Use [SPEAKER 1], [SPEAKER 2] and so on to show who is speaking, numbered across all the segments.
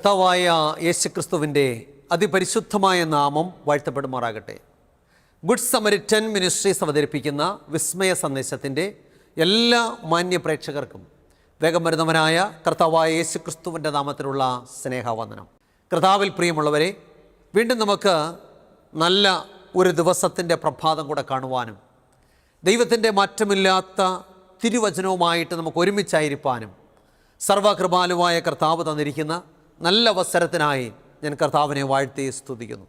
[SPEAKER 1] കർത്താവായ യേശുക്രിസ്തുവിൻ്റെ അതിപരിശുദ്ധമായ നാമം വാഴ്ത്തപ്പെടുമാറാകട്ടെ ഗുഡ് സമരിറ്റൻ മിനിസ്ട്രീസ് അവതരിപ്പിക്കുന്ന വിസ്മയ സന്ദേശത്തിൻ്റെ എല്ലാ മാന്യ പ്രേക്ഷകർക്കും വേഗം വരുന്നവനായ കർത്താവായ യേശുക്രിസ്തുവിൻ്റെ നാമത്തിലുള്ള സ്നേഹവന്ദനം കർത്താവിൽ പ്രിയമുള്ളവരെ വീണ്ടും നമുക്ക് നല്ല ഒരു ദിവസത്തിൻ്റെ പ്രഭാതം കൂടെ കാണുവാനും ദൈവത്തിൻ്റെ മാറ്റമില്ലാത്ത തിരുവചനവുമായിട്ട് നമുക്ക് ഒരുമിച്ചായിരിക്കാനും സർവകൃപാലുവായ കർത്താവ് തന്നിരിക്കുന്ന നല്ല അവസരത്തിനായി ഞാൻ കർത്താവിനെ വാഴ്ത്തി സ്തുതിക്കുന്നു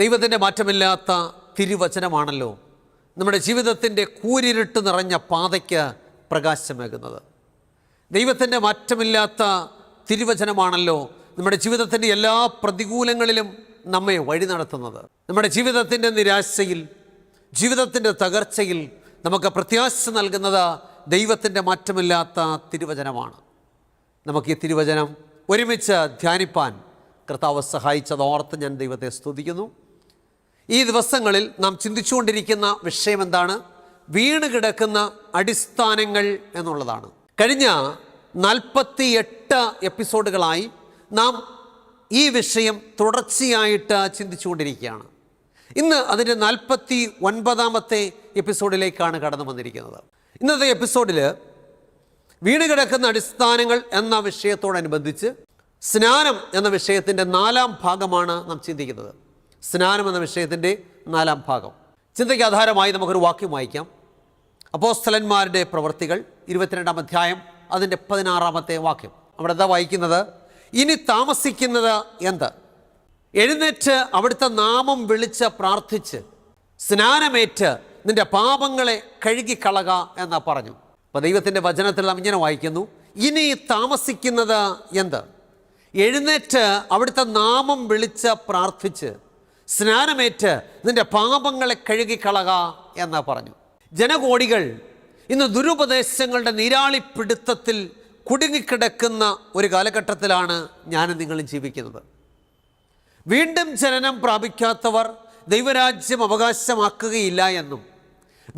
[SPEAKER 1] ദൈവത്തിൻ്റെ മാറ്റമില്ലാത്ത തിരുവചനമാണല്ലോ നമ്മുടെ ജീവിതത്തിൻ്റെ കൂരിരുട്ട് നിറഞ്ഞ പാതയ്ക്ക് പ്രകാശമേകുന്നത് ദൈവത്തിൻ്റെ മാറ്റമില്ലാത്ത തിരുവചനമാണല്ലോ നമ്മുടെ ജീവിതത്തിൻ്റെ എല്ലാ പ്രതികൂലങ്ങളിലും നമ്മെ വഴി നടത്തുന്നത് നമ്മുടെ ജീവിതത്തിൻ്റെ നിരാശയിൽ ജീവിതത്തിൻ്റെ തകർച്ചയിൽ നമുക്ക് പ്രത്യാശ നൽകുന്നത് ദൈവത്തിൻ്റെ മാറ്റമില്ലാത്ത തിരുവചനമാണ് നമുക്ക് ഈ തിരുവചനം ഒരുമിച്ച് ധ്യാനിപ്പാൻ കർത്താവ് ഓർത്ത് ഞാൻ ദൈവത്തെ സ്തുതിക്കുന്നു ഈ ദിവസങ്ങളിൽ നാം ചിന്തിച്ചുകൊണ്ടിരിക്കുന്ന വിഷയം എന്താണ് വീണ് കിടക്കുന്ന അടിസ്ഥാനങ്ങൾ എന്നുള്ളതാണ് കഴിഞ്ഞ നാൽപ്പത്തി എട്ട് എപ്പിസോഡുകളായി നാം ഈ വിഷയം തുടർച്ചയായിട്ട് ചിന്തിച്ചുകൊണ്ടിരിക്കുകയാണ് ഇന്ന് അതിൻ്റെ നാൽപ്പത്തി ഒൻപതാമത്തെ എപ്പിസോഡിലേക്കാണ് കടന്നു വന്നിരിക്കുന്നത് ഇന്നത്തെ എപ്പിസോഡിൽ വീണ് കിടക്കുന്ന അടിസ്ഥാനങ്ങൾ എന്ന വിഷയത്തോടനുബന്ധിച്ച് സ്നാനം എന്ന വിഷയത്തിൻ്റെ നാലാം ഭാഗമാണ് നാം ചിന്തിക്കുന്നത് സ്നാനം എന്ന വിഷയത്തിൻ്റെ നാലാം ഭാഗം ചിന്തയ്ക്ക് ആധാരമായി നമുക്കൊരു വാക്യം വായിക്കാം അപ്പോസ്തലന്മാരുടെ പ്രവൃത്തികൾ ഇരുപത്തിരണ്ടാം അധ്യായം അതിൻ്റെ പതിനാറാമത്തെ വാക്യം അവിടെ എന്താ വായിക്കുന്നത് ഇനി താമസിക്കുന്നത് എന്ത് എഴുന്നേറ്റ് അവിടുത്തെ നാമം വിളിച്ച് പ്രാർത്ഥിച്ച് സ്നാനമേറ്റ് നിന്റെ പാപങ്ങളെ കഴുകിക്കളക എന്ന് പറഞ്ഞു അപ്പോൾ ദൈവത്തിൻ്റെ വചനത്തിൽ നാം ഇങ്ങനെ വായിക്കുന്നു ഇനി താമസിക്കുന്നത് എന്ത് എഴുന്നേറ്റ് അവിടുത്തെ നാമം വിളിച്ച് പ്രാർത്ഥിച്ച് സ്നാനമേറ്റ് നിൻ്റെ പാപങ്ങളെ കഴുകിക്കളക എന്ന് പറഞ്ഞു ജനകോടികൾ ഇന്ന് ദുരുപദേശങ്ങളുടെ നീരാളിപ്പിടുത്തത്തിൽ കുടുങ്ങിക്കിടക്കുന്ന ഒരു കാലഘട്ടത്തിലാണ് ഞാനും നിങ്ങളും ജീവിക്കുന്നത് വീണ്ടും ജനനം പ്രാപിക്കാത്തവർ ദൈവരാജ്യം അവകാശമാക്കുകയില്ല എന്നും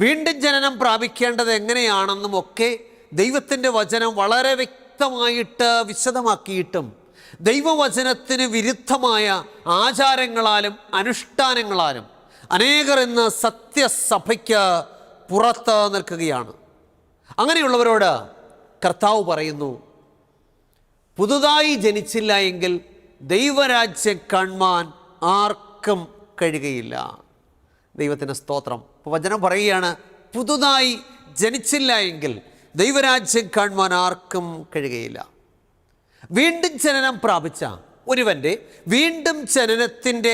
[SPEAKER 1] വീണ്ടും ജനനം പ്രാപിക്കേണ്ടത് എങ്ങനെയാണെന്നും ഒക്കെ ദൈവത്തിൻ്റെ വചനം വളരെ വ്യക്തമായിട്ട് വിശദമാക്കിയിട്ടും ദൈവവചനത്തിന് വിരുദ്ധമായ ആചാരങ്ങളാലും അനുഷ്ഠാനങ്ങളാലും അനേകർ ഇന്ന് സത്യസഭയ്ക്ക് പുറത്ത് നിൽക്കുകയാണ് അങ്ങനെയുള്ളവരോട് കർത്താവ് പറയുന്നു പുതുതായി ജനിച്ചില്ല എങ്കിൽ ദൈവരാജ്യം കാണുവാൻ ആർക്കും കഴിയുകയില്ല ദൈവത്തിൻ്റെ സ്തോത്രം അപ്പോൾ വചനം പറയുകയാണ് പുതുതായി ജനിച്ചില്ല എങ്കിൽ ദൈവരാജ്യം കാണുവാൻ ആർക്കും കഴിയുകയില്ല വീണ്ടും ജനനം പ്രാപിച്ച ഒരുവൻ്റെ വീണ്ടും ജനനത്തിൻ്റെ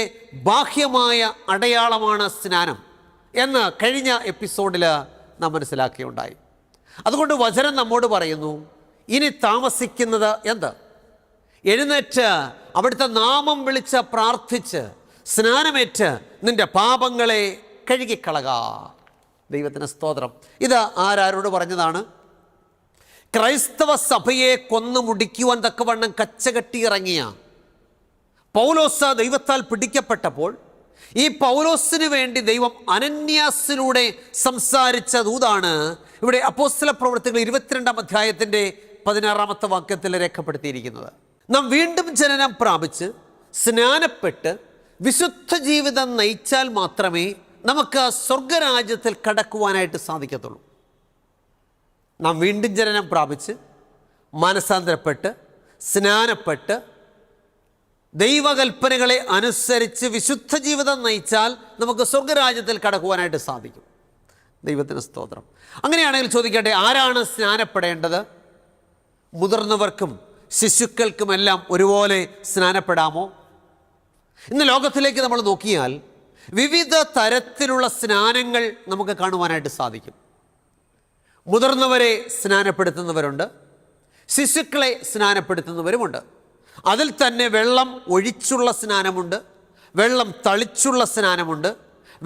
[SPEAKER 1] ബാഹ്യമായ അടയാളമാണ് സ്നാനം എന്ന് കഴിഞ്ഞ എപ്പിസോഡിൽ നാം മനസ്സിലാക്കിയുണ്ടായി അതുകൊണ്ട് വചനം നമ്മോട് പറയുന്നു ഇനി താമസിക്കുന്നത് എന്ത് എഴുന്നേറ്റ് അവിടുത്തെ നാമം വിളിച്ച് പ്രാർത്ഥിച്ച് സ്നാനമേറ്റ് നിൻ്റെ പാപങ്ങളെ കഴുകിക്കളക ദൈവത്തിന് സ്തോത്രം ഇത് ആരാരോട് പറഞ്ഞതാണ് ക്രൈസ്തവ സഭയെ കൊന്നു മുടിക്കുവാൻ തക്കവണ്ണം ഇറങ്ങിയ പൗലോസ ദൈവത്താൽ പിടിക്കപ്പെട്ടപ്പോൾ ഈ പൗലോസിന് വേണ്ടി ദൈവം അനന്യാസിലൂടെ സംസാരിച്ച ദൂതാണ് ഇവിടെ അപ്പോസ്തല പ്രവർത്തികൾ ഇരുപത്തിരണ്ടാം അധ്യായത്തിൻ്റെ പതിനാറാമത്തെ വാക്യത്തിൽ രേഖപ്പെടുത്തിയിരിക്കുന്നത് നാം വീണ്ടും ജനനം പ്രാപിച്ച് സ്നാനപ്പെട്ട് വിശുദ്ധ ജീവിതം നയിച്ചാൽ മാത്രമേ നമുക്ക് സ്വർഗരാജ്യത്തിൽ കടക്കുവാനായിട്ട് സാധിക്കത്തുള്ളൂ നാം വീണ്ടും ജനനം പ്രാപിച്ച് മനസാന്തരപ്പെട്ട് സ്നാനപ്പെട്ട് ദൈവകൽപ്പനകളെ അനുസരിച്ച് വിശുദ്ധ ജീവിതം നയിച്ചാൽ നമുക്ക് സ്വർഗരാജ്യത്തിൽ കടക്കുവാനായിട്ട് സാധിക്കും ദൈവത്തിന് സ്തോത്രം അങ്ങനെയാണെങ്കിൽ ചോദിക്കട്ടെ ആരാണ് സ്നാനപ്പെടേണ്ടത് മുതിർന്നവർക്കും ശിശുക്കൾക്കുമെല്ലാം ഒരുപോലെ സ്നാനപ്പെടാമോ ഇന്ന് ലോകത്തിലേക്ക് നമ്മൾ നോക്കിയാൽ വിവിധ തരത്തിലുള്ള സ്നാനങ്ങൾ നമുക്ക് കാണുവാനായിട്ട് സാധിക്കും മുതിർന്നവരെ സ്നാനപ്പെടുത്തുന്നവരുണ്ട് ശിശുക്കളെ സ്നാനപ്പെടുത്തുന്നവരുമുണ്ട് അതിൽ തന്നെ വെള്ളം ഒഴിച്ചുള്ള സ്നാനമുണ്ട് വെള്ളം തളിച്ചുള്ള സ്നാനമുണ്ട്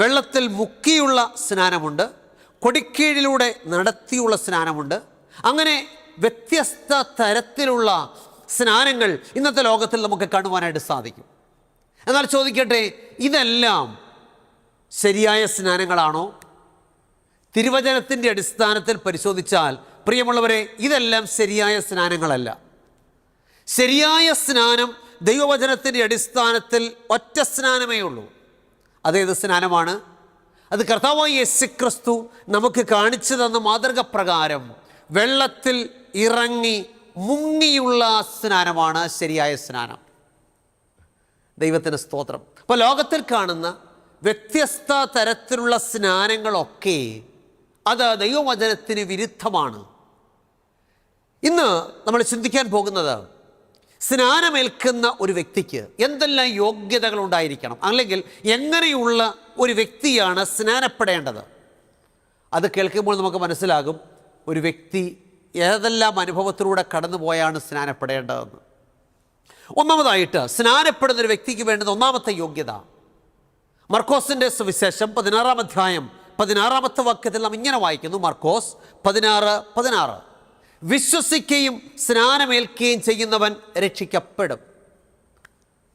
[SPEAKER 1] വെള്ളത്തിൽ മുക്കിയുള്ള സ്നാനമുണ്ട് കൊടിക്കീഴിലൂടെ നടത്തിയുള്ള സ്നാനമുണ്ട് അങ്ങനെ വ്യത്യസ്ത തരത്തിലുള്ള സ്നാനങ്ങൾ ഇന്നത്തെ ലോകത്തിൽ നമുക്ക് കാണുവാനായിട്ട് സാധിക്കും എന്നാൽ ചോദിക്കട്ടെ ഇതെല്ലാം ശരിയായ സ്നാനങ്ങളാണോ തിരുവചനത്തിൻ്റെ അടിസ്ഥാനത്തിൽ പരിശോധിച്ചാൽ പ്രിയമുള്ളവരെ ഇതെല്ലാം ശരിയായ സ്നാനങ്ങളല്ല ശരിയായ സ്നാനം ദൈവവചനത്തിൻ്റെ അടിസ്ഥാനത്തിൽ ഒറ്റ സ്നാനമേ ഉള്ളൂ അതേത് സ്നാനമാണ് അത് കർത്താവായ യേശുക്രിസ്തു നമുക്ക് കാണിച്ചു തന്ന മാതൃകപ്രകാരം വെള്ളത്തിൽ ഇറങ്ങി മുങ്ങിയുള്ള സ്നാനമാണ് ശരിയായ സ്നാനം ദൈവത്തിൻ്റെ സ്തോത്രം അപ്പോൾ ലോകത്തിൽ കാണുന്ന വ്യത്യസ്ത തരത്തിലുള്ള സ്നാനങ്ങളൊക്കെ അത് ദൈവവചനത്തിന് വിരുദ്ധമാണ് ഇന്ന് നമ്മൾ ചിന്തിക്കാൻ പോകുന്നത് സ്നാനമേൽക്കുന്ന ഒരു വ്യക്തിക്ക് എന്തെല്ലാം യോഗ്യതകൾ ഉണ്ടായിരിക്കണം അല്ലെങ്കിൽ എങ്ങനെയുള്ള ഒരു വ്യക്തിയാണ് സ്നാനപ്പെടേണ്ടത് അത് കേൾക്കുമ്പോൾ നമുക്ക് മനസ്സിലാകും ഒരു വ്യക്തി ഏതെല്ലാം അനുഭവത്തിലൂടെ പോയാണ് സ്നാനപ്പെടേണ്ടതെന്ന് ഒന്നാമതായിട്ട് സ്നാനപ്പെടുന്ന ഒരു വ്യക്തിക്ക് വേണ്ടത് ഒന്നാമത്തെ യോഗ്യത മർക്കോസിൻ്റെ സുവിശേഷം പതിനാറാം അധ്യായം പതിനാറാമത്തെ വാക്യത്തിൽ നാം ഇങ്ങനെ വായിക്കുന്നു മർക്കോസ് പതിനാറ് പതിനാറ് വിശ്വസിക്കുകയും സ്നാനമേൽക്കുകയും ചെയ്യുന്നവൻ രക്ഷിക്കപ്പെടും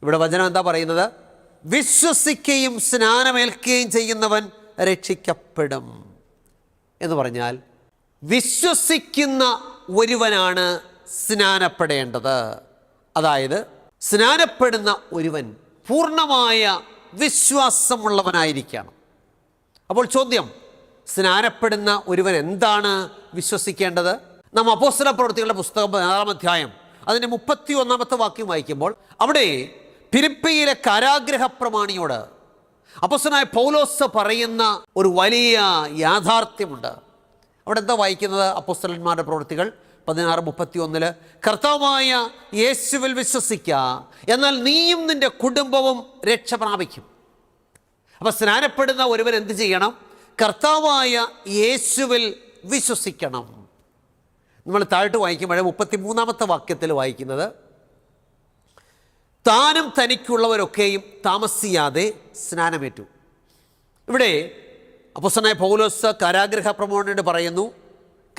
[SPEAKER 1] ഇവിടെ വചനം എന്താ പറയുന്നത് വിശ്വസിക്കുകയും സ്നാനമേൽക്കുകയും ചെയ്യുന്നവൻ രക്ഷിക്കപ്പെടും എന്ന് പറഞ്ഞാൽ വിശ്വസിക്കുന്ന ഒരുവനാണ് സ്നാനപ്പെടേണ്ടത് അതായത് സ്നാനപ്പെടുന്ന ഒരുവൻ പൂർണ്ണമായ വിശ്വാസമുള്ളവനായിരിക്കണം അപ്പോൾ ചോദ്യം സ്നാനപ്പെടുന്ന ഒരുവൻ എന്താണ് വിശ്വസിക്കേണ്ടത് നാം അപ്പോസ്തല പ്രവൃത്തികളുടെ പുസ്തകം പതിനാറാം അധ്യായം അതിൻ്റെ മുപ്പത്തി ഒന്നാമത്തെ വാക്യം വായിക്കുമ്പോൾ അവിടെ ഫിലിപ്പയിലെ കാരാഗ്രഹ പ്രമാണിയോട് അപ്പസ്തനായ പൗലോസ് പറയുന്ന ഒരു വലിയ യാഥാർത്ഥ്യമുണ്ട് അവിടെ എന്താ വായിക്കുന്നത് അപ്പോസ്തലന്മാരുടെ പ്രവൃത്തികൾ പതിനാറ് മുപ്പത്തി ഒന്നില് കർത്താവായ യേശുവിൽ വിശ്വസിക്കുക എന്നാൽ നീയും നിൻ്റെ കുടുംബവും രക്ഷ പ്രാപിക്കും അപ്പം സ്നാനപ്പെടുന്ന ഒരുവൻ എന്ത് ചെയ്യണം കർത്താവായ യേശുവിൽ വിശ്വസിക്കണം നമ്മൾ താഴ്ത്ത് വായിക്കുമ്പോൾ മുപ്പത്തി മൂന്നാമത്തെ വാക്യത്തിൽ വായിക്കുന്നത് താനും തനിക്കുള്ളവരൊക്കെയും താമസിയാതെ സ്നാനമേറ്റു ഇവിടെ അപ്പുസനായ പൗലോസ് കാരാഗ്രഹ പ്രമോണനോട് പറയുന്നു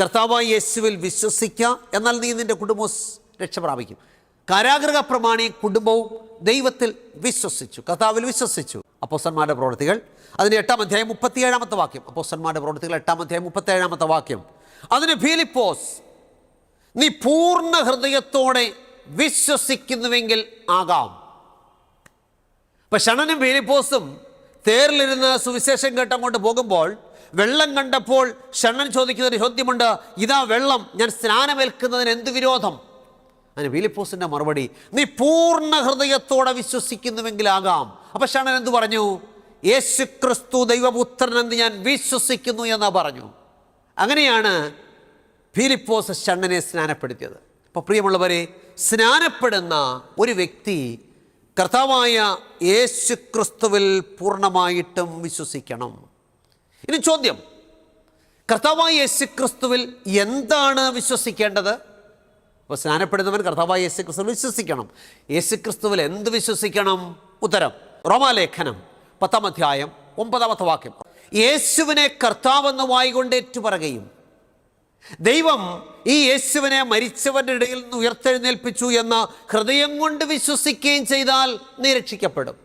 [SPEAKER 1] കർത്താവായ യേശുവിൽ വിശ്വസിക്കുക എന്നാൽ നീ നിൻ്റെ കുടുംബവും രക്ഷ പ്രാപിക്കും കാരാഗ്രഹ പ്രമാണി കുടുംബവും ദൈവത്തിൽ വിശ്വസിച്ചു കർത്താവിൽ വിശ്വസിച്ചു അപ്പോസന്മാരുടെ പ്രവൃത്തികൾ അതിൻ്റെ എട്ടാം അധ്യായം മുപ്പത്തിയേഴാമത്തെ വാക്യം അപ്പോസന്മാരുടെ പ്രവൃത്തികൾ എട്ടാം അധ്യായം മുപ്പത്തേഴാമത്തെ വാക്യം അതിന് ഫീലിപ്പോസ് നീ പൂർണ്ണ ഹൃദയത്തോടെ വിശ്വസിക്കുന്നുവെങ്കിൽ ആകാം ഇപ്പം ഷണനും ഫീലിപ്പോസും തേറിലിരുന്ന് സുവിശേഷം കേട്ടങ്ങോട്ട് പോകുമ്പോൾ വെള്ളം കണ്ടപ്പോൾ ഷണ്ണൻ ചോദിക്കുന്നൊരു ചോദ്യമുണ്ട് ഇതാ വെള്ളം ഞാൻ സ്നാനമേൽക്കുന്നതിന് എന്ത് വിരോധം അതിന് വീലിപ്പോസിൻ്റെ മറുപടി നീ പൂർണ്ണ ഹൃദയത്തോടെ വിശ്വസിക്കുന്നുവെങ്കിലാകാം അപ്പം ഷണ്ണൻ എന്തു പറഞ്ഞു യേശു ക്രിസ്തു ദൈവപുത്രനെന്ന് ഞാൻ വിശ്വസിക്കുന്നു എന്ന് പറഞ്ഞു അങ്ങനെയാണ് ഫിലിപ്പോസ് ഷണ്ണനെ സ്നാനപ്പെടുത്തിയത് അപ്പോൾ പ്രിയമുള്ളവരെ സ്നാനപ്പെടുന്ന ഒരു വ്യക്തി കർത്താവായ യേശു ക്രിസ്തുവിൽ പൂർണ്ണമായിട്ടും വിശ്വസിക്കണം ഇനി ചോദ്യം കർത്താവായ യേശു ക്രിസ്തുവിൽ എന്താണ് വിശ്വസിക്കേണ്ടത് അപ്പോൾ സ്നാനപ്പെടുന്നവൻ കർത്താവായ യേശു ക്രിസ്തുവിൽ വിശ്വസിക്കണം യേശു ക്രിസ്തുവിൽ എന്ത് വിശ്വസിക്കണം ഉത്തരം റോമാലേഖനം പത്താം അധ്യായം ഒമ്പതാമത്തെ വാക്യം യേശുവിനെ കർത്താവെന്ന് വായികൊണ്ട് ഏറ്റുപറകയും ദൈവം ഈ യേശുവിനെ മരിച്ചവരുടെ ഇടയിൽ നിന്ന് ഉയർത്തെഴുന്നേൽപ്പിച്ചു എന്ന് ഹൃദയം കൊണ്ട് വിശ്വസിക്കുകയും ചെയ്താൽ നീ രക്ഷിക്കപ്പെടും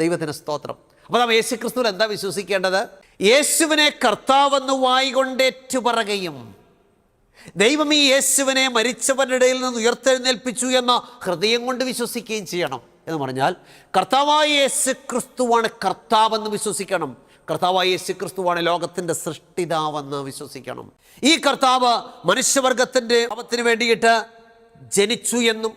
[SPEAKER 1] ദൈവത്തിന് സ്തോത്രം അപ്പോൾ നാം യേശു ക്രിസ്തുവിൽ എന്താ വിശ്വസിക്കേണ്ടത് യേശുവിനെ കർത്താവെന്ന് വായികൊണ്ടേറ്റു പറയുകയും ദൈവം ഈ യേശുവിനെ മരിച്ചവരുടെ ഇടയിൽ നിന്ന് ഉയർത്തെഴുന്നേൽപ്പിച്ചു എന്ന ഹൃദയം കൊണ്ട് വിശ്വസിക്കുകയും ചെയ്യണം എന്ന് പറഞ്ഞാൽ കർത്താവായ യേശു ക്രിസ്തുവാണ് കർത്താവെന്ന് വിശ്വസിക്കണം കർത്താവായ യേശു ക്രിസ്തുവാണ് ലോകത്തിൻ്റെ സൃഷ്ടിതാവെന്ന് വിശ്വസിക്കണം ഈ കർത്താവ് മനുഷ്യവർഗത്തിൻ്റെ അവത്തിന് വേണ്ടിയിട്ട് ജനിച്ചു എന്നും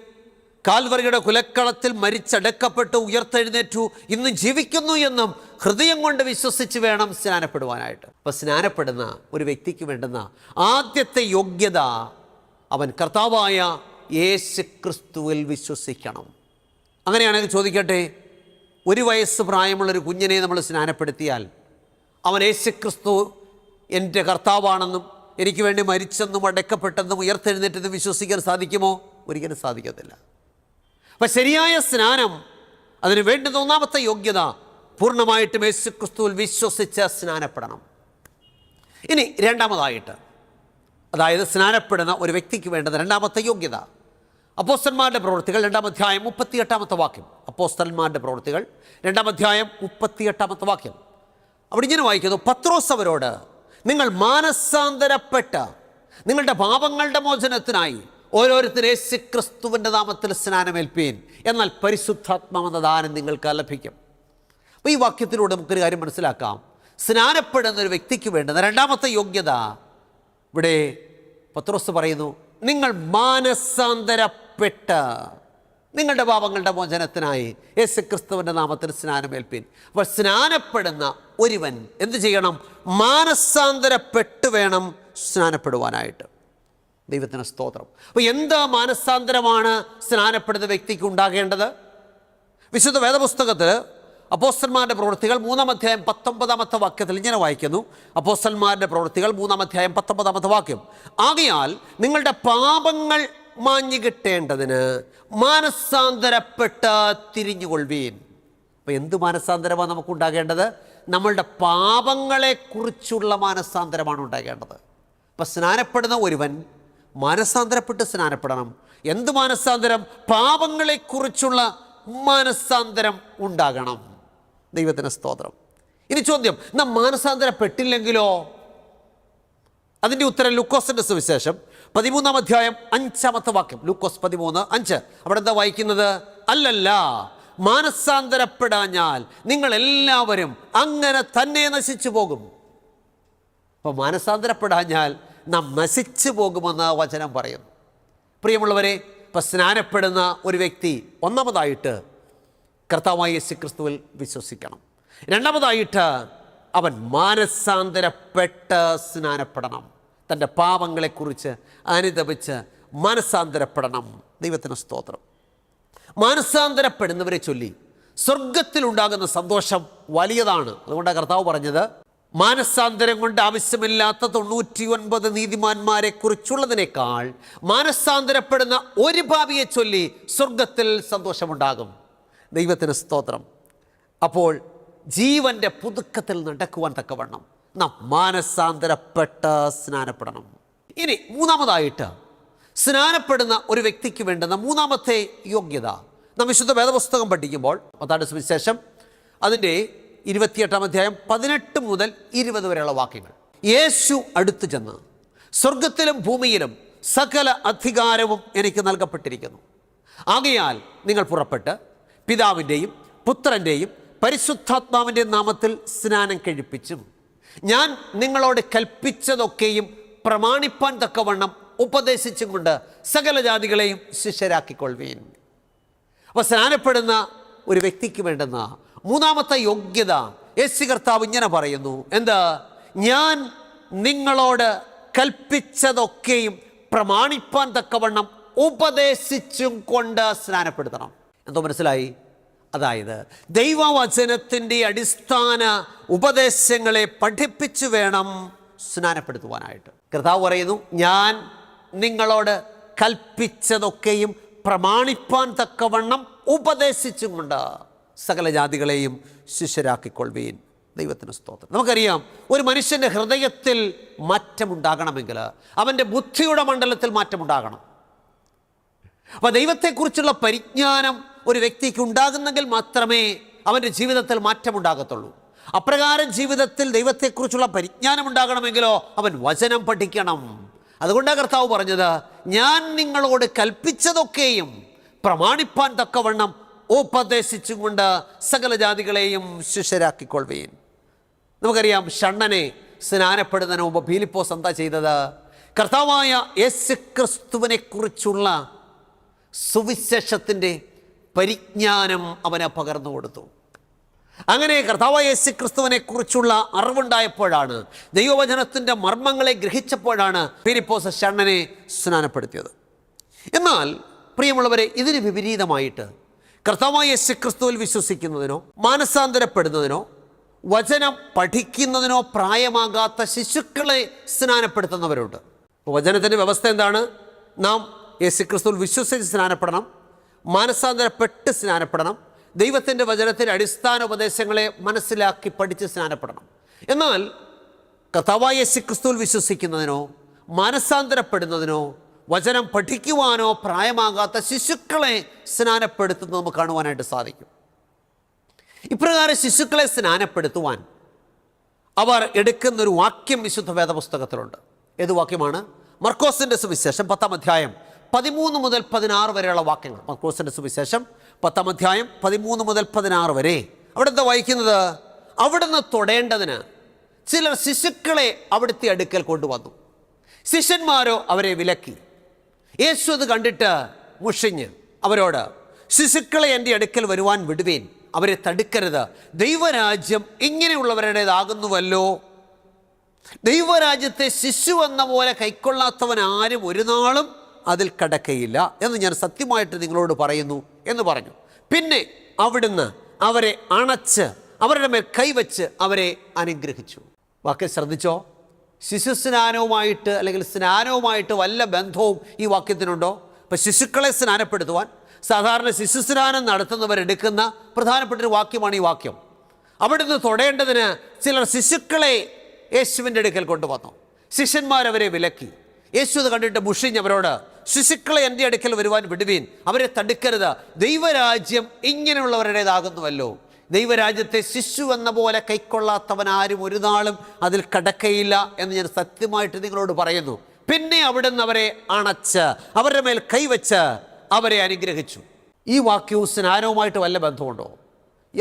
[SPEAKER 1] കാൽവറിയുടെ കുലക്കളത്തിൽ മരിച്ചടക്കപ്പെട്ട് ഉയർത്തെഴുന്നേറ്റു ഇന്ന് ജീവിക്കുന്നു എന്നും ഹൃദയം കൊണ്ട് വിശ്വസിച്ച് വേണം സ്നാനപ്പെടുവാനായിട്ട് അപ്പം സ്നാനപ്പെടുന്ന ഒരു വ്യക്തിക്ക് വേണ്ടുന്ന ആദ്യത്തെ യോഗ്യത അവൻ കർത്താവായ യേശു ക്രിസ്തുവിൽ വിശ്വസിക്കണം അങ്ങനെയാണെങ്കിൽ ചോദിക്കട്ടെ ഒരു വയസ്സ് പ്രായമുള്ളൊരു കുഞ്ഞിനെ നമ്മൾ സ്നാനപ്പെടുത്തിയാൽ അവൻ ക്രിസ്തു എൻ്റെ കർത്താവാണെന്നും എനിക്ക് വേണ്ടി മരിച്ചെന്നും അടക്കപ്പെട്ടെന്നും ഉയർത്തെഴുന്നേറ്റെന്നും വിശ്വസിക്കാൻ സാധിക്കുമോ ഒരിക്കലും സാധിക്കത്തില്ല അപ്പം ശരിയായ സ്നാനം അതിന് വേണ്ടുന്ന ഒന്നാമത്തെ യോഗ്യത പൂർണ്ണമായിട്ടും യേശുക്രിസ്തുവിൽ വിശ്വസിച്ച് സ്നാനപ്പെടണം ഇനി രണ്ടാമതായിട്ട് അതായത് സ്നാനപ്പെടുന്ന ഒരു വ്യക്തിക്ക് വേണ്ടത് രണ്ടാമത്തെ യോഗ്യത അപ്പോസ്റ്റന്മാരുടെ പ്രവൃത്തികൾ രണ്ടാം അധ്യായം മുപ്പത്തിയെട്ടാമത്തെ വാക്യം അപ്പോസ്റ്റന്മാരുടെ പ്രവൃത്തികൾ രണ്ടാം അധ്യായം മുപ്പത്തിയെട്ടാമത്തെ വാക്യം അവിടെ ഇങ്ങനെ വായിക്കുന്നു പത്രോസ് അവരോട് നിങ്ങൾ മാനസാന്തരപ്പെട്ട നിങ്ങളുടെ പാപങ്ങളുടെ മോചനത്തിനായി ഓരോരുത്തരും യേശു ക്രിസ്തുവിൻ്റെ നാമത്തിൽ സ്നാനമേൽപ്പീൻ എന്നാൽ പരിശുദ്ധാത്മാവെന്ന ദാനം നിങ്ങൾക്ക് ലഭിക്കും അപ്പോൾ ഈ വാക്യത്തിലൂടെ നമുക്കൊരു കാര്യം മനസ്സിലാക്കാം സ്നാനപ്പെടുന്ന ഒരു വ്യക്തിക്ക് വേണ്ടുന്ന രണ്ടാമത്തെ യോഗ്യത ഇവിടെ പത്രോസ് പറയുന്നു നിങ്ങൾ മാനസാന്തരപ്പെട്ട പെട്ട് നിങ്ങളുടെ പാപങ്ങളുടെ മോചനത്തിനായി യേശു ക്രിസ്തുവിൻ്റെ നാമത്തിന് സ്നാനമേൽപ്പിൻ അപ്പോൾ സ്നാനപ്പെടുന്ന ഒരുവൻ എന്ത് ചെയ്യണം മാനസാന്തരപ്പെട്ടു വേണം സ്നാനപ്പെടുവാനായിട്ട് ദൈവത്തിന് സ്തോത്രം അപ്പോൾ എന്ത് മാനസാന്തരമാണ് സ്നാനപ്പെടുന്ന വ്യക്തിക്ക് ഉണ്ടാകേണ്ടത് വിശുദ്ധ വേദപുസ്തകത്തിൽ അപ്പോസ്റ്റന്മാരുടെ പ്രവൃത്തികൾ മൂന്നാം അധ്യായം പത്തൊമ്പതാമത്തെ വാക്യത്തിൽ ഇങ്ങനെ വായിക്കുന്നു അപ്പോസ്റ്റന്മാരുടെ പ്രവൃത്തികൾ മൂന്നാം അധ്യായം പത്തൊമ്പതാമത്തെ വാക്യം ആകയാൽ നിങ്ങളുടെ പാപങ്ങൾ മാഞ്ഞുകിട്ടേണ്ടതിന് മാനസാന്തരപ്പെട്ട മാനസാന്തരപ്പെട്ട് തിരിഞ്ഞുകൊള്ളുവീൻ അപ്പോൾ എന്ത് മാനസാന്തരമാണ് ഉണ്ടാകേണ്ടത് നമ്മളുടെ പാപങ്ങളെക്കുറിച്ചുള്ള മാനസാന്തരമാണ് ഉണ്ടാകേണ്ടത് ഇപ്പം സ്നാനപ്പെടുന്ന ഒരുവൻ മാനസാന്തരപ്പെട്ട് സ്നാനപ്പെടണം എന്ത് മാനസാന്തരം പാപങ്ങളെക്കുറിച്ചുള്ള മാനസാന്തരം ഉണ്ടാകണം ദൈവത്തിന് സ്തോത്രം ഇനി ചോദ്യം നാം മാനസാന്തരപ്പെട്ടില്ലെങ്കിലോ അതിൻ്റെ ഉത്തരം ലുക്കോസിൻ്റെ സുവിശേഷം പതിമൂന്നാം അധ്യായം അഞ്ചാമത്തെ വാക്യം ലൂക്കോസ് പതിമൂന്ന് അഞ്ച് അവിടെ എന്താ വായിക്കുന്നത് അല്ലല്ല മാനസാന്തരപ്പെടാഞ്ഞാൽ നിങ്ങൾ എല്ലാവരും അങ്ങനെ തന്നെ നശിച്ചു പോകും അപ്പോൾ മാനസാന്തരപ്പെടാഞ്ഞാൽ നാം നശിച്ചു പോകുമെന്ന് വചനം പറയുന്നു പ്രിയമുള്ളവരെ ഇപ്പം സ്നാനപ്പെടുന്ന ഒരു വ്യക്തി ഒന്നാമതായിട്ട് കർത്താവായ യേശുക്രിസ്തുവിൽ വിശ്വസിക്കണം രണ്ടാമതായിട്ട് അവൻ മാനസാന്തരപ്പെട്ട് സ്നാനപ്പെടണം തൻ്റെ പാപങ്ങളെക്കുറിച്ച് അനുദപിച്ച് മനസാന്തരപ്പെടണം ദൈവത്തിന് സ്തോത്രം മനസ്സാന്തരപ്പെടുന്നവരെ ചൊല്ലി സ്വർഗത്തിലുണ്ടാകുന്ന സന്തോഷം വലിയതാണ് അതുകൊണ്ടാണ് കർത്താവ് പറഞ്ഞത് മാനസാന്തരം കൊണ്ട് ആവശ്യമില്ലാത്ത തൊണ്ണൂറ്റി ഒൻപത് നീതിമാന്മാരെ കുറിച്ചുള്ളതിനേക്കാൾ മാനസാന്തരപ്പെടുന്ന ഒരു ഭാവിയെ ചൊല്ലി സ്വർഗത്തിൽ സന്തോഷമുണ്ടാകും ദൈവത്തിന് സ്തോത്രം അപ്പോൾ ജീവൻ്റെ പുതുക്കത്തിൽ നടക്കുവാൻ തക്കവണ്ണം നാം മാനസാന്തരപ്പെട്ട് സ്നാനപ്പെടണം ഇനി മൂന്നാമതായിട്ട് സ്നാനപ്പെടുന്ന ഒരു വ്യക്തിക്ക് വേണ്ടുന്ന മൂന്നാമത്തെ യോഗ്യത നാം വിശുദ്ധ വേദപുസ്തകം പഠിക്കുമ്പോൾ പത്താണ്ട് സുവിശേഷം അതിൻ്റെ ഇരുപത്തിയെട്ടാം അധ്യായം പതിനെട്ട് മുതൽ ഇരുപത് വരെയുള്ള വാക്യങ്ങൾ യേശു അടുത്തു ചെന്ന് സ്വർഗത്തിലും ഭൂമിയിലും സകല അധികാരവും എനിക്ക് നൽകപ്പെട്ടിരിക്കുന്നു ആകയാൽ നിങ്ങൾ പുറപ്പെട്ട് പിതാവിൻ്റെയും പുത്രൻ്റെയും പരിശുദ്ധാത്മാവിൻ്റെ നാമത്തിൽ സ്നാനം കഴിപ്പിച്ചും ഞാൻ നിങ്ങളോട് കൽപ്പിച്ചതൊക്കെയും പ്രമാണിപ്പാൻ തക്കവണ്ണം ഉപദേശിച്ചും കൊണ്ട് സകല ജാതികളെയും ശിഷ്യരാക്കിക്കൊള്ളുവീൻ അപ്പോൾ സ്നാനപ്പെടുന്ന ഒരു വ്യക്തിക്ക് വേണ്ടുന്ന മൂന്നാമത്തെ യോഗ്യത യേശു കർത്താവ് ഇങ്ങനെ പറയുന്നു എന്താ ഞാൻ നിങ്ങളോട് കൽപ്പിച്ചതൊക്കെയും പ്രമാണിപ്പാൻ തക്കവണ്ണം ഉപദേശിച്ചും കൊണ്ട് സ്നാനപ്പെടുത്തണം എന്തോ മനസ്സിലായി അതായത് ദൈവവചനത്തിൻ്റെ അടിസ്ഥാന ഉപദേശങ്ങളെ പഠിപ്പിച്ചു വേണം സ്നാനപ്പെടുത്തുവാനായിട്ട് കർത്താവ് പറയുന്നു ഞാൻ നിങ്ങളോട് കൽപ്പിച്ചതൊക്കെയും പ്രമാണിപ്പാൻ തക്കവണ്ണം ഉപദേശിച്ചും കൊണ്ട് സകല ജാതികളെയും ശിഷ്യരാക്കിക്കൊള്ളുവീൻ ദൈവത്തിന് സ്തോത്രം നമുക്കറിയാം ഒരു മനുഷ്യൻ്റെ ഹൃദയത്തിൽ മാറ്റമുണ്ടാകണമെങ്കിൽ അവൻ്റെ ബുദ്ധിയുടെ മണ്ഡലത്തിൽ മാറ്റമുണ്ടാകണം അപ്പോൾ ദൈവത്തെക്കുറിച്ചുള്ള പരിജ്ഞാനം ഒരു വ്യക്തിക്ക് ഉണ്ടാകുന്നെങ്കിൽ മാത്രമേ അവൻ്റെ ജീവിതത്തിൽ മാറ്റമുണ്ടാകത്തുള്ളൂ അപ്രകാരം ജീവിതത്തിൽ ദൈവത്തെക്കുറിച്ചുള്ള പരിജ്ഞാനം ഉണ്ടാകണമെങ്കിലോ അവൻ വചനം പഠിക്കണം അതുകൊണ്ടാണ് കർത്താവ് പറഞ്ഞത് ഞാൻ നിങ്ങളോട് കൽപ്പിച്ചതൊക്കെയും പ്രമാണിപ്പാൻ തക്കവണ്ണം ഉപദേശിച്ചുകൊണ്ട് സകല ജാതികളെയും ശിഷ്യരാക്കിക്കൊള്ളുകയും നമുക്കറിയാം ഷണ്ണനെ സ്നാനപ്പെടുന്നതിന് മുമ്പ് ഫിലിപ്പോസ് എന്താ ചെയ്തത് കർത്താവായ യേശു ക്രിസ്തുവിനെക്കുറിച്ചുള്ള സുവിശേഷത്തിൻ്റെ പരിജ്ഞാനം അവന് പകർന്നു കൊടുത്തു അങ്ങനെ കർത്താവായ യേശു ക്രിസ്തുവിനെ കുറിച്ചുള്ള അറിവുണ്ടായപ്പോഴാണ് ദൈവവചനത്തിൻ്റെ മർമ്മങ്ങളെ ഗ്രഹിച്ചപ്പോഴാണ് ഫിലിപ്പോസ് ഷണ്ണനെ സ്നാനപ്പെടുത്തിയത് എന്നാൽ പ്രിയമുള്ളവരെ ഇതിന് വിപരീതമായിട്ട് കർത്താവായ യേശു ക്രിസ്തുവിൽ വിശ്വസിക്കുന്നതിനോ മാനസാന്തരപ്പെടുന്നതിനോ വചനം പഠിക്കുന്നതിനോ പ്രായമാകാത്ത ശിശുക്കളെ സ്നാനപ്പെടുത്തുന്നവരുണ്ട് വചനത്തിൻ്റെ വ്യവസ്ഥ എന്താണ് നാം യേശു ക്രിസ്തുവിൽ വിശ്വസിച്ച് സ്നാനപ്പെടണം മാനസാന്തരപ്പെട്ട് സ്നാനപ്പെടണം ദൈവത്തിൻ്റെ വചനത്തിൻ്റെ അടിസ്ഥാന ഉപദേശങ്ങളെ മനസ്സിലാക്കി പഠിച്ച് സ്നാനപ്പെടണം എന്നാൽ കർത്താവായ ക്രിസ്തുവിൽ വിശ്വസിക്കുന്നതിനോ മാനസാന്തരപ്പെടുന്നതിനോ വചനം പഠിക്കുവാനോ പ്രായമാകാത്ത ശിശുക്കളെ സ്നാനപ്പെടുത്തുന്നത് നമുക്ക് കാണുവാനായിട്ട് സാധിക്കും ഇപ്രകാരം ശിശുക്കളെ സ്നാനപ്പെടുത്തുവാൻ അവർ എടുക്കുന്നൊരു വാക്യം വിശുദ്ധ വേദപുസ്തകത്തിലുണ്ട് ഏത് വാക്യമാണ് മർക്കോസിൻ്റെ സുവിശേഷം പത്താം അധ്യായം പതിമൂന്ന് മുതൽ പതിനാറ് വരെയുള്ള വാക്യങ്ങൾ മക്കോസിൻ്റെ സുവിശേഷം പത്താം അധ്യായം പതിമൂന്ന് മുതൽ പതിനാറ് വരെ അവിടെ എന്താ വായിക്കുന്നത് നിന്ന് തൊടേണ്ടതിന് ചിലർ ശിശുക്കളെ അവിടുത്തെ അടുക്കൽ കൊണ്ടുവന്നു ശിഷ്യന്മാരോ അവരെ വിലക്കി യേശു അത് കണ്ടിട്ട് മുഷിഞ്ഞ് അവരോട് ശിശുക്കളെ എൻ്റെ അടുക്കൽ വരുവാൻ വിടുവേൻ അവരെ തടുക്കരുത് ദൈവരാജ്യം ഇങ്ങനെയുള്ളവരുടേതാകുന്നുവല്ലോ ദൈവരാജ്യത്തെ ശിശു എന്ന പോലെ കൈക്കൊള്ളാത്തവൻ ആരും ഒരു നാളും അതിൽ കടക്കയില്ല എന്ന് ഞാൻ സത്യമായിട്ട് നിങ്ങളോട് പറയുന്നു എന്ന് പറഞ്ഞു പിന്നെ അവിടുന്ന് അവരെ അണച്ച് അവരുടെ മേൽ കൈവച്ച് അവരെ അനുഗ്രഹിച്ചു വാക്ക് ശ്രദ്ധിച്ചോ ശിശു സ്നാനവുമായിട്ട് അല്ലെങ്കിൽ സ്നാനവുമായിട്ട് വല്ല ബന്ധവും ഈ വാക്യത്തിനുണ്ടോ ഇപ്പം ശിശുക്കളെ സ്നാനപ്പെടുത്തുവാൻ സാധാരണ ശിശു സ്നാനം നടത്തുന്നവരെടുക്കുന്ന പ്രധാനപ്പെട്ടൊരു വാക്യമാണ് ഈ വാക്യം അവിടുന്ന് തൊടേണ്ടതിന് ചിലർ ശിശുക്കളെ യേശുവിൻ്റെ അടുക്കൽ കൊണ്ടുവന്നു ശിഷ്യന്മാരവരെ വിലക്കി യേശു അത് കണ്ടിട്ട് മുഷിഞ്ഞവരോട് ശിശുക്കളെ എൻ്റെ അടുക്കൽ വരുവാൻ വിടുവീൻ അവരെ തടുക്കരുത് ദൈവരാജ്യം ഇങ്ങനെയുള്ളവരുടേതാകുന്നുവല്ലോ ദൈവരാജ്യത്തെ ശിശു എന്ന പോലെ കൈക്കൊള്ളാത്തവൻ ആരും ഒരു നാളും അതിൽ കടക്കയില്ല എന്ന് ഞാൻ സത്യമായിട്ട് നിങ്ങളോട് പറയുന്നു പിന്നെ അവിടുന്ന് അവരെ അണച്ച് അവരുടെ മേൽ കൈവച്ച് അവരെ അനുഗ്രഹിച്ചു ഈ വാക്യൂസിന് ആരോമായിട്ട് വല്ല ബന്ധമുണ്ടോ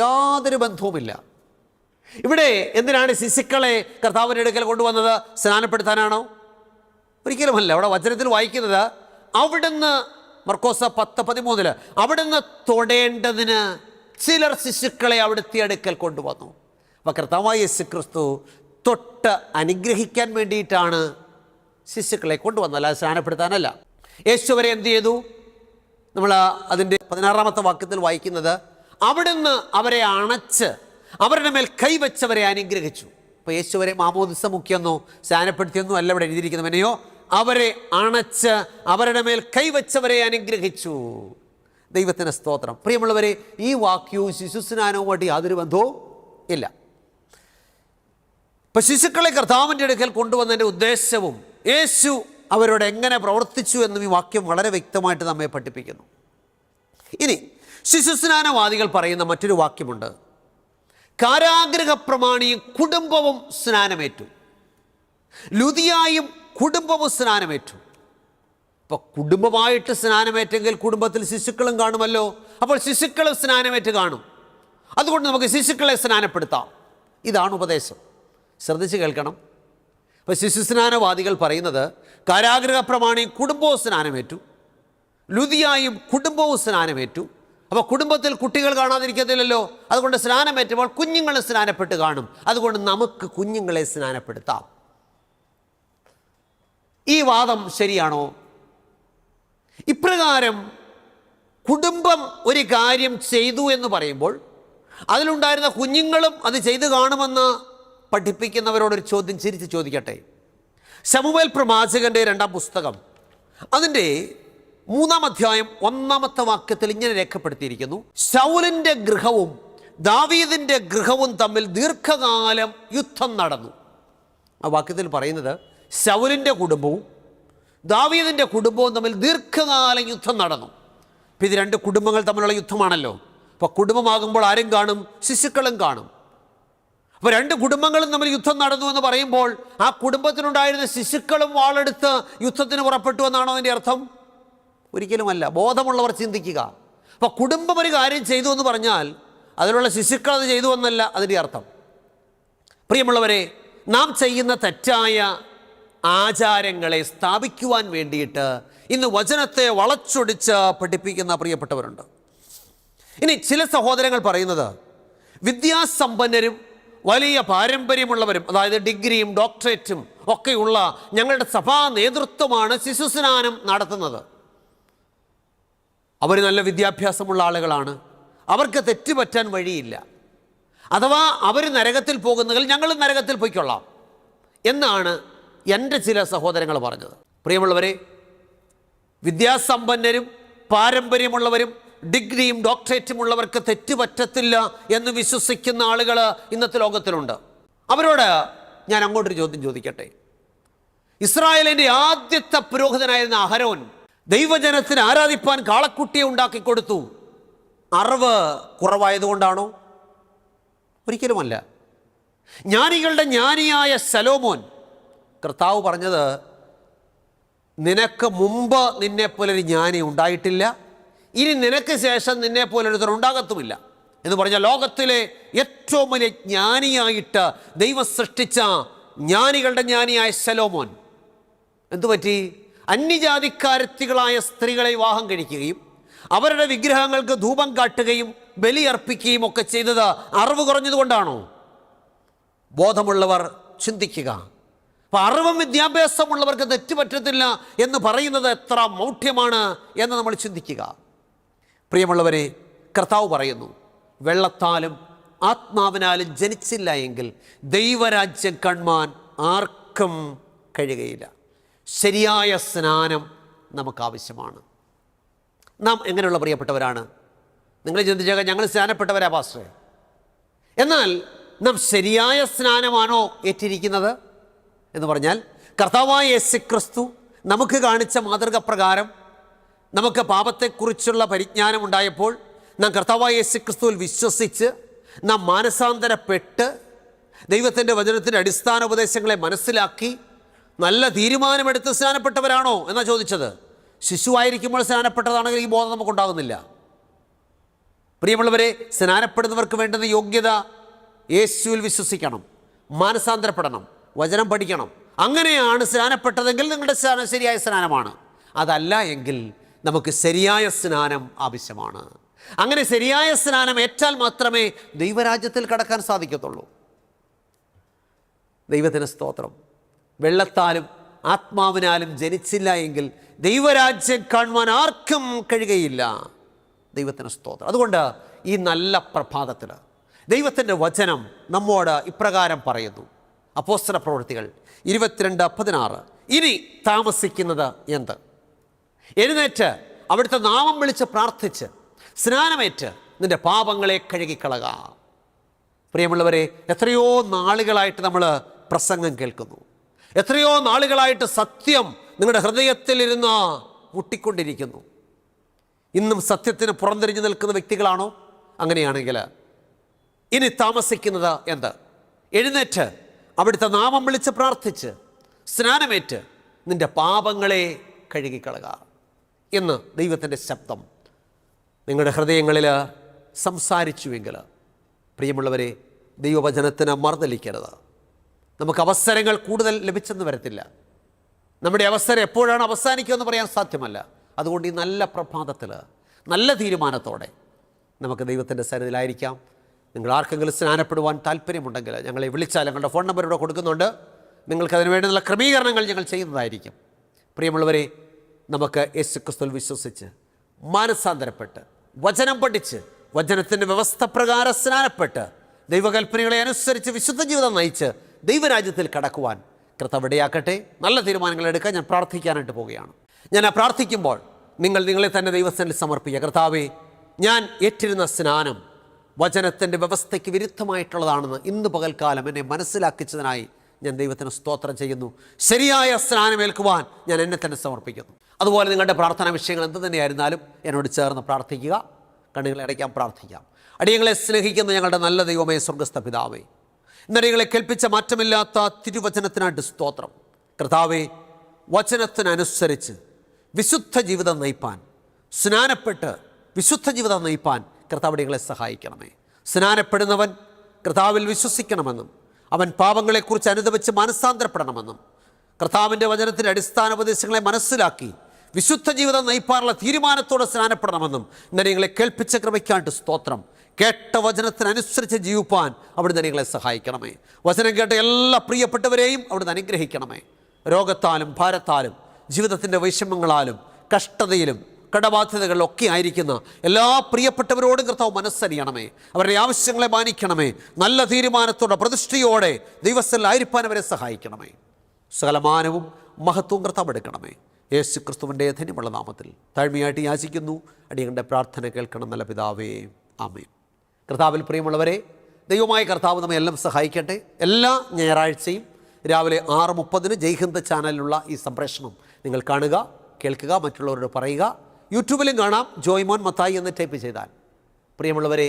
[SPEAKER 1] യാതൊരു ബന്ധവുമില്ല ഇവിടെ എന്തിനാണ് ശിശുക്കളെ കർത്താവിൻ്റെ അടുക്കൽ കൊണ്ടുവന്നത് സ്നാനപ്പെടുത്താനാണോ ഒരിക്കലുമല്ല അവിടെ വചനത്തിൽ വായിക്കുന്നത് അവിടുന്ന് മർക്കോസ പത്ത് പതിമൂന്നില് അവിടുന്ന് തൊടേണ്ടതിന് ചിലർ ശിശുക്കളെ അവിടുത്തെ അടുക്കൽ കൊണ്ടുവന്നു അപ്പം കർത്താവായ യേശു ക്രിസ്തു തൊട്ട് അനുഗ്രഹിക്കാൻ വേണ്ടിയിട്ടാണ് ശിശുക്കളെ കൊണ്ടുവന്നത് അല്ലാതെ സ്നാനപ്പെടുത്താനല്ല വരെ എന്ത് ചെയ്തു നമ്മൾ അതിൻ്റെ പതിനാറാമത്തെ വാക്യത്തിൽ വായിക്കുന്നത് അവിടുന്ന് അവരെ അണച്ച് അവരുടെ മേൽ കൈവച്ചവരെ അനുഗ്രഹിച്ചു അപ്പോൾ യേശുവരെ മാമോദിസ മുഖ്യമെന്നോ സ്നാനപ്പെടുത്തിയെന്നോ അല്ല ഇവിടെ എഴുതിയിരിക്കുന്നവനെയോ അവരെ അണച്ച് അവരുടെ മേൽ കൈവച്ചവരെ അനുഗ്രഹിച്ചു ദൈവത്തിന് സ്തോത്രം പ്രിയമുള്ളവരെ ഈ വാക്യവും ശിശുസ്നാനവുമായിട്ട് യാതൊരു ബന്ധവും ഇല്ല ഇപ്പം ശിശുക്കളെ കർത്താവിൻ്റെ അടുക്കൽ കൊണ്ടുവന്നതിൻ്റെ ഉദ്ദേശവും യേശു അവരോട് എങ്ങനെ പ്രവർത്തിച്ചു എന്നും ഈ വാക്യം വളരെ വ്യക്തമായിട്ട് നമ്മെ പഠിപ്പിക്കുന്നു ഇനി ശിശുസ്നാനവാദികൾ പറയുന്ന മറ്റൊരു വാക്യമുണ്ട് കാരാഗ്രഹ പ്രമാണിയും കുടുംബവും സ്നാനമേറ്റു ലുതിയായും കുടുംബവും സ്നാനമേറ്റു അപ്പോൾ കുടുംബമായിട്ട് സ്നാനമേറ്റെങ്കിൽ കുടുംബത്തിൽ ശിശുക്കളും കാണുമല്ലോ അപ്പോൾ ശിശുക്കളും സ്നാനമേറ്റ് കാണും അതുകൊണ്ട് നമുക്ക് ശിശുക്കളെ സ്നാനപ്പെടുത്താം ഇതാണ് ഉപദേശം ശ്രദ്ധിച്ച് കേൾക്കണം അപ്പോൾ ശിശുസ്നാനവാദികൾ പറയുന്നത് കാരാഗ്രഹ പ്രമാണി കുടുംബവും സ്നാനമേറ്റു ലുതിയായും കുടുംബവും സ്നാനമേറ്റു അപ്പോൾ കുടുംബത്തിൽ കുട്ടികൾ കാണാതിരിക്കത്തില്ലല്ലോ അതുകൊണ്ട് സ്നാനമേറ്റുമ്പോൾ കുഞ്ഞുങ്ങളെ സ്നാനപ്പെട്ട് കാണും അതുകൊണ്ട് നമുക്ക് കുഞ്ഞുങ്ങളെ സ്നാനപ്പെടുത്താം ഈ വാദം ശരിയാണോ ഇപ്രകാരം കുടുംബം ഒരു കാര്യം ചെയ്തു എന്ന് പറയുമ്പോൾ അതിലുണ്ടായിരുന്ന കുഞ്ഞുങ്ങളും അത് ചെയ്തു കാണുമെന്ന് പഠിപ്പിക്കുന്നവരോടൊരു ചോദ്യം ചിരിച്ച് ചോദിക്കട്ടെ ശമുവേൽ പ്രവാചകൻ്റെ രണ്ടാം പുസ്തകം അതിൻ്റെ മൂന്നാം അധ്യായം ഒന്നാമത്തെ വാക്യത്തിൽ ഇങ്ങനെ രേഖപ്പെടുത്തിയിരിക്കുന്നു ശൗലിൻ്റെ ഗൃഹവും ദാവീദിൻ്റെ ഗൃഹവും തമ്മിൽ ദീർഘകാലം യുദ്ധം നടന്നു ആ വാക്യത്തിൽ പറയുന്നത് ശൗലിൻ്റെ കുടുംബവും ദാവീദിൻ്റെ കുടുംബവും തമ്മിൽ ദീർഘകാല യുദ്ധം നടന്നു ഇപ്പം ഇത് രണ്ട് കുടുംബങ്ങൾ തമ്മിലുള്ള യുദ്ധമാണല്ലോ അപ്പോൾ കുടുംബമാകുമ്പോൾ ആരും കാണും ശിശുക്കളും കാണും അപ്പോൾ രണ്ട് കുടുംബങ്ങളും തമ്മിൽ യുദ്ധം നടന്നു എന്ന് പറയുമ്പോൾ ആ കുടുംബത്തിനുണ്ടായിരുന്ന ശിശുക്കളും വാളെടുത്ത് യുദ്ധത്തിന് പുറപ്പെട്ടു എന്നാണോ അതിൻ്റെ അർത്ഥം ഒരിക്കലുമല്ല ബോധമുള്ളവർ ചിന്തിക്കുക അപ്പോൾ കുടുംബം ഒരു കാര്യം ചെയ്തു എന്ന് പറഞ്ഞാൽ അതിലുള്ള ശിശുക്കൾ അത് ചെയ്തു എന്നല്ല അതിൻ്റെ അർത്ഥം പ്രിയമുള്ളവരെ നാം ചെയ്യുന്ന തെറ്റായ ആചാരങ്ങളെ സ്ഥാപിക്കുവാൻ വേണ്ടിയിട്ട് ഇന്ന് വചനത്തെ വളച്ചൊടിച്ച് പഠിപ്പിക്കുന്ന പ്രിയപ്പെട്ടവരുണ്ട് ഇനി ചില സഹോദരങ്ങൾ പറയുന്നത് വിദ്യാസമ്പന്നരും വലിയ പാരമ്പര്യമുള്ളവരും അതായത് ഡിഗ്രിയും ഡോക്ടറേറ്റും ഒക്കെയുള്ള ഞങ്ങളുടെ സഭാ നേതൃത്വമാണ് ശിശുസ്നാനം നടത്തുന്നത് അവർ നല്ല വിദ്യാഭ്യാസമുള്ള ആളുകളാണ് അവർക്ക് തെറ്റുപറ്റാൻ വഴിയില്ല അഥവാ അവർ നരകത്തിൽ പോകുന്നെങ്കിൽ ഞങ്ങൾ നരകത്തിൽ പോയിക്കൊള്ളാം എന്നാണ് എൻ്റെ ചില സഹോദരങ്ങൾ പറഞ്ഞത് പ്രിയമുള്ളവരെ വിദ്യാസമ്പന്നരും പാരമ്പര്യമുള്ളവരും ഡിഗ്രിയും ഡോക്ടറേറ്റും ഉള്ളവർക്ക് തെറ്റുപറ്റത്തില്ല എന്ന് വിശ്വസിക്കുന്ന ആളുകൾ ഇന്നത്തെ ലോകത്തിലുണ്ട് അവരോട് ഞാൻ അങ്ങോട്ടൊരു ചോദ്യം ചോദിക്കട്ടെ ഇസ്രായേലിൻ്റെ ആദ്യത്തെ പുരോഹിതനായിരുന്ന അഹരോൻ ദൈവജനത്തിന് ആരാധിപ്പാൻ കാളക്കുട്ടിയെ ഉണ്ടാക്കി കൊടുത്തു അറിവ് കുറവായതുകൊണ്ടാണോ ഒരിക്കലുമല്ല ജ്ഞാനികളുടെ ജ്ഞാനിയായ സലോമോൻ കർത്താവ് പറഞ്ഞത് നിനക്ക് മുമ്പ് നിന്നെപ്പോലൊരു ജ്ഞാനി ഉണ്ടായിട്ടില്ല ഇനി നിനക്ക് ശേഷം നിന്നെപ്പോലൊരുത്തർ ഉണ്ടാകത്തുമില്ല എന്ന് പറഞ്ഞ ലോകത്തിലെ ഏറ്റവും വലിയ ജ്ഞാനിയായിട്ട് ദൈവം സൃഷ്ടിച്ച ജ്ഞാനികളുടെ ജ്ഞാനിയായ ശലോമോൻ എന്തുപറ്റി അന്യജാതിക്കാരത്തികളായ സ്ത്രീകളെ വിവാഹം കഴിക്കുകയും അവരുടെ വിഗ്രഹങ്ങൾക്ക് ധൂപം കാട്ടുകയും ബലിയർപ്പിക്കുകയും ഒക്കെ ചെയ്തത് അറിവ് കുറഞ്ഞതുകൊണ്ടാണോ ബോധമുള്ളവർ ചിന്തിക്കുക പർവ്വം വിദ്യാഭ്യാസമുള്ളവർക്ക് തെറ്റുപറ്റത്തില്ല എന്ന് പറയുന്നത് എത്ര മൗഢ്യമാണ് എന്ന് നമ്മൾ ചിന്തിക്കുക പ്രിയമുള്ളവരെ കർത്താവ് പറയുന്നു വെള്ളത്താലും ആത്മാവിനാലും ജനിച്ചില്ല എങ്കിൽ ദൈവരാജ്യം കാണുവാൻ ആർക്കും കഴിയുകയില്ല ശരിയായ സ്നാനം നമുക്കാവശ്യമാണ് നാം എങ്ങനെയുള്ള പ്രിയപ്പെട്ടവരാണ് നിങ്ങൾ ചിന്തിച്ചേക്കാം ഞങ്ങൾ സ്നാനപ്പെട്ടവരാ പാസ്റ്റർ എന്നാൽ നാം ശരിയായ സ്നാനമാണോ ഏറ്റിരിക്കുന്നത് എന്ന് പറഞ്ഞാൽ കർത്താവായ യേശു ക്രിസ്തു നമുക്ക് കാണിച്ച മാതൃക പ്രകാരം നമുക്ക് പാപത്തെക്കുറിച്ചുള്ള പരിജ്ഞാനം ഉണ്ടായപ്പോൾ നാം കർത്താവായ യേശു ക്രിസ്തുവിൽ വിശ്വസിച്ച് നാം മാനസാന്തരപ്പെട്ട് ദൈവത്തിൻ്റെ വചനത്തിൻ്റെ അടിസ്ഥാന ഉപദേശങ്ങളെ മനസ്സിലാക്കി നല്ല തീരുമാനമെടുത്ത് സ്നാനപ്പെട്ടവരാണോ എന്നാണ് ചോദിച്ചത് ശിശുവായിരിക്കുമ്പോൾ സ്നാനപ്പെട്ടതാണെങ്കിൽ ഈ ബോധം നമുക്കുണ്ടാകുന്നില്ല പ്രിയമുള്ളവരെ സ്നാനപ്പെടുന്നവർക്ക് വേണ്ടുന്ന യോഗ്യത യേശുവിൽ വിശ്വസിക്കണം മാനസാന്തരപ്പെടണം വചനം പഠിക്കണം അങ്ങനെയാണ് സ്നാനപ്പെട്ടതെങ്കിൽ നിങ്ങളുടെ സ്നാനം ശരിയായ സ്നാനമാണ് അതല്ല എങ്കിൽ നമുക്ക് ശരിയായ സ്നാനം ആവശ്യമാണ് അങ്ങനെ ശരിയായ സ്നാനം ഏറ്റാൽ മാത്രമേ ദൈവരാജ്യത്തിൽ കടക്കാൻ സാധിക്കത്തുള്ളൂ ദൈവത്തിന് സ്തോത്രം വെള്ളത്താലും ആത്മാവിനാലും ജനിച്ചില്ല എങ്കിൽ ദൈവരാജ്യം കാണുവാൻ ആർക്കും കഴിയുകയില്ല ദൈവത്തിന് സ്തോത്രം അതുകൊണ്ട് ഈ നല്ല പ്രഭാതത്തിൽ ദൈവത്തിൻ്റെ വചനം നമ്മോട് ഇപ്രകാരം പറയുന്നു അപ്പോസ്തല പ്രവൃത്തികൾ ഇരുപത്തിരണ്ട് പതിനാറ് ഇനി താമസിക്കുന്നത് എന്ത് എഴുന്നേറ്റ് അവിടുത്തെ നാമം വിളിച്ച് പ്രാർത്ഥിച്ച് സ്നാനമേറ്റ് നിൻ്റെ പാപങ്ങളെ കഴുകിക്കളക പ്രിയമുള്ളവരെ എത്രയോ നാളുകളായിട്ട് നമ്മൾ പ്രസംഗം കേൾക്കുന്നു എത്രയോ നാളുകളായിട്ട് സത്യം നിങ്ങളുടെ ഹൃദയത്തിലിരുന്ന് മുട്ടിക്കൊണ്ടിരിക്കുന്നു ഇന്നും സത്യത്തിന് പുറംതിരിഞ്ഞു നിൽക്കുന്ന വ്യക്തികളാണോ അങ്ങനെയാണെങ്കിൽ ഇനി താമസിക്കുന്നത് എന്ത് എഴുന്നേറ്റ് അവിടുത്തെ നാമം വിളിച്ച് പ്രാർത്ഥിച്ച് സ്നാനമേറ്റ് നിൻ്റെ പാപങ്ങളെ കഴുകിക്കളക എന്ന് ദൈവത്തിൻ്റെ ശബ്ദം നിങ്ങളുടെ ഹൃദയങ്ങളിൽ സംസാരിച്ചുവെങ്കിൽ പ്രിയമുള്ളവരെ ദൈവവചനത്തിന് മറുതലിക്കരുത് നമുക്ക് അവസരങ്ങൾ കൂടുതൽ ലഭിച്ചെന്ന് വരത്തില്ല നമ്മുടെ അവസരം എപ്പോഴാണ് അവസാനിക്കുക എന്ന് പറയാൻ സാധ്യമല്ല അതുകൊണ്ട് ഈ നല്ല പ്രഭാതത്തിൽ നല്ല തീരുമാനത്തോടെ നമുക്ക് ദൈവത്തിൻ്റെ സന്നിധിയിലായിരിക്കാം നിങ്ങൾ ആർക്കെങ്കിലും സ്നാനപ്പെടുവാൻ താല്പര്യമുണ്ടെങ്കിൽ ഞങ്ങളെ വിളിച്ചാൽ ഞങ്ങളുടെ ഫോൺ നമ്പർ ഇവിടെ കൊടുക്കുന്നുണ്ട് നിങ്ങൾക്ക് അതിന് വേണ്ടുന്ന ക്രമീകരണങ്ങൾ ഞങ്ങൾ ചെയ്യുന്നതായിരിക്കും പ്രിയമുള്ളവരെ നമുക്ക് യേശു ക്രിസ്തുൽ വിശ്വസിച്ച് മാനസാന്തരപ്പെട്ട് വചനം പഠിച്ച് വചനത്തിൻ്റെ വ്യവസ്ഥ പ്രകാരം സ്നാനപ്പെട്ട് ദൈവകൽപ്പനകളെ അനുസരിച്ച് വിശുദ്ധ ജീവിതം നയിച്ച് ദൈവരാജ്യത്തിൽ കടക്കുവാൻ കൃത്യവിടെയാക്കട്ടെ നല്ല തീരുമാനങ്ങൾ എടുക്കാൻ ഞാൻ പ്രാർത്ഥിക്കാനായിട്ട് പോവുകയാണ് ഞാൻ ആ പ്രാർത്ഥിക്കുമ്പോൾ നിങ്ങൾ നിങ്ങളെ തന്നെ ദൈവസ്ഥനിൽ സമർപ്പിക്കുക കർത്താവേ ഞാൻ ഏറ്റിരുന്ന സ്നാനം വചനത്തിൻ്റെ വ്യവസ്ഥയ്ക്ക് വിരുദ്ധമായിട്ടുള്ളതാണെന്ന് ഇന്ന് പകൽക്കാലം എന്നെ മനസ്സിലാക്കിച്ചതിനായി ഞാൻ ദൈവത്തിന് സ്തോത്രം ചെയ്യുന്നു ശരിയായ സ്നാനമേൽക്കുവാൻ ഞാൻ എന്നെ തന്നെ സമർപ്പിക്കുന്നു അതുപോലെ നിങ്ങളുടെ പ്രാർത്ഥനാ വിഷയങ്ങൾ എന്ത് തന്നെയായിരുന്നാലും എന്നോട് ചേർന്ന് പ്രാർത്ഥിക്കുക കണ്ണുകളെ അടയ്ക്കാൻ പ്രാർത്ഥിക്കാം അടിയങ്ങളെ സ്നേഹിക്കുന്ന ഞങ്ങളുടെ നല്ല ദൈവമേ സ്വർഗസ്ഥ പിതാവേ ഇന്നടിയങ്ങളെ കേൾപ്പിച്ച മാറ്റമില്ലാത്ത തിരുവചനത്തിനായിട്ട് സ്തോത്രം കർത്താവേ വചനത്തിനനുസരിച്ച് വിശുദ്ധ ജീവിതം നയിപ്പാൻ സ്നാനപ്പെട്ട് വിശുദ്ധ ജീവിതം നയിപ്പാൻ കർത്താവ് നിങ്ങളെ സഹായിക്കണമേ സ്നാനപ്പെടുന്നവൻ കർത്താവിൽ വിശ്വസിക്കണമെന്നും അവൻ പാപങ്ങളെക്കുറിച്ച് അനുദവിച്ച് മനസ്സാന്തരപ്പെടണമെന്നും കർത്താവിൻ്റെ വചനത്തിൻ്റെ അടിസ്ഥാന ഉപദേശങ്ങളെ മനസ്സിലാക്കി വിശുദ്ധ ജീവിതം നയിപ്പാറുള്ള തീരുമാനത്തോടെ സ്നാനപ്പെടണമെന്നും ഇങ്ങനെ നിങ്ങളെ കേൾപ്പിച്ച ക്രമിക്കാണ്ട് സ്തോത്രം കേട്ട വചനത്തിനനുസരിച്ച് ജീവിപ്പാൻ അവിടുന്ന് നിങ്ങളെ സഹായിക്കണമേ വചനം കേട്ട എല്ലാ പ്രിയപ്പെട്ടവരെയും അവിടുന്ന് അനുഗ്രഹിക്കണമേ രോഗത്താലും ഭാരത്താലും ജീവിതത്തിൻ്റെ വൈഷമ്യങ്ങളാലും കഷ്ടതയിലും കടബാധ്യതകളിലൊക്കെ ആയിരിക്കുന്ന എല്ലാ പ്രിയപ്പെട്ടവരോടും കർത്താവ് മനസ്സരിയണമേ അവരുടെ ആവശ്യങ്ങളെ മാനിക്കണമേ നല്ല തീരുമാനത്തോടെ പ്രതിഷ്ഠയോടെ ദൈവസ്ഥലിൽ അവരെ സഹായിക്കണമേ സകലമാനവും മഹത്വവും കർത്താവ് എടുക്കണമേ യേശു ക്രിസ്തുവിൻ്റെ ധന്യമുള്ള നാമത്തിൽ താഴ്മയായിട്ട് യാചിക്കുന്നു അടിയങ്ങളുടെ പ്രാർത്ഥന കേൾക്കണം നല്ല പിതാവേ ആമേൻ കർത്താവിൽ പ്രിയമുള്ളവരെ ദൈവമായ കർത്താവ് നമ്മെ എല്ലാം സഹായിക്കട്ടെ എല്ലാ ഞായറാഴ്ചയും രാവിലെ ആറ് മുപ്പതിന് ജയ്ഹിന്ദ് ചാനലിലുള്ള ഈ സംപ്രേഷണം നിങ്ങൾ കാണുക കേൾക്കുക മറ്റുള്ളവരോട് പറയുക യൂട്യൂബിലും കാണാം ജോയ്മോൻ മത്തായി എന്ന് ടൈപ്പ് ചെയ്താൽ പ്രിയമുള്ളവരെ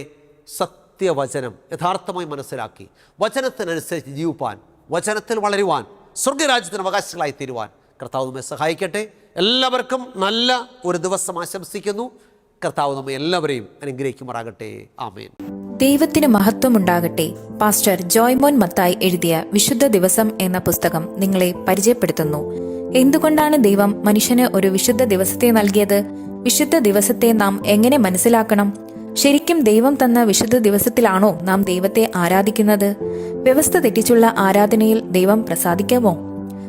[SPEAKER 1] സത്യവചനം യഥാർത്ഥമായി മനസ്സിലാക്കി വചനത്തിനനുസരിച്ച് ജീവിപ്പാൻ വചനത്തിൽ വളരുവാൻ സ്വർഗരാജ്യത്തിന് അവകാശികളായി തീരുവാൻ കർത്താവ് നമ്മെ സഹായിക്കട്ടെ എല്ലാവർക്കും നല്ല ഒരു ദിവസം ആശംസിക്കുന്നു കർത്താവ് നമ്മെ എല്ലാവരെയും അനുഗ്രഹിക്കുമാറാകട്ടെ
[SPEAKER 2] ആമേൻ ദൈവത്തിന് മഹത്വമുണ്ടാകട്ടെ പാസ്റ്റർ ജോയ്മോൻ മത്തായി എഴുതിയ വിശുദ്ധ ദിവസം എന്ന പുസ്തകം നിങ്ങളെ പരിചയപ്പെടുത്തുന്നു എന്തുകൊണ്ടാണ് ദൈവം മനുഷ്യന് ഒരു വിശുദ്ധ ദിവസത്തെ നൽകിയത് വിശുദ്ധ ദിവസത്തെ നാം എങ്ങനെ മനസ്സിലാക്കണം ശരിക്കും ദൈവം തന്ന വിശുദ്ധ ദിവസത്തിലാണോ നാം ദൈവത്തെ ആരാധിക്കുന്നത് വ്യവസ്ഥ തെറ്റിച്ചുള്ള ആരാധനയിൽ ദൈവം പ്രസാദിക്കാമോ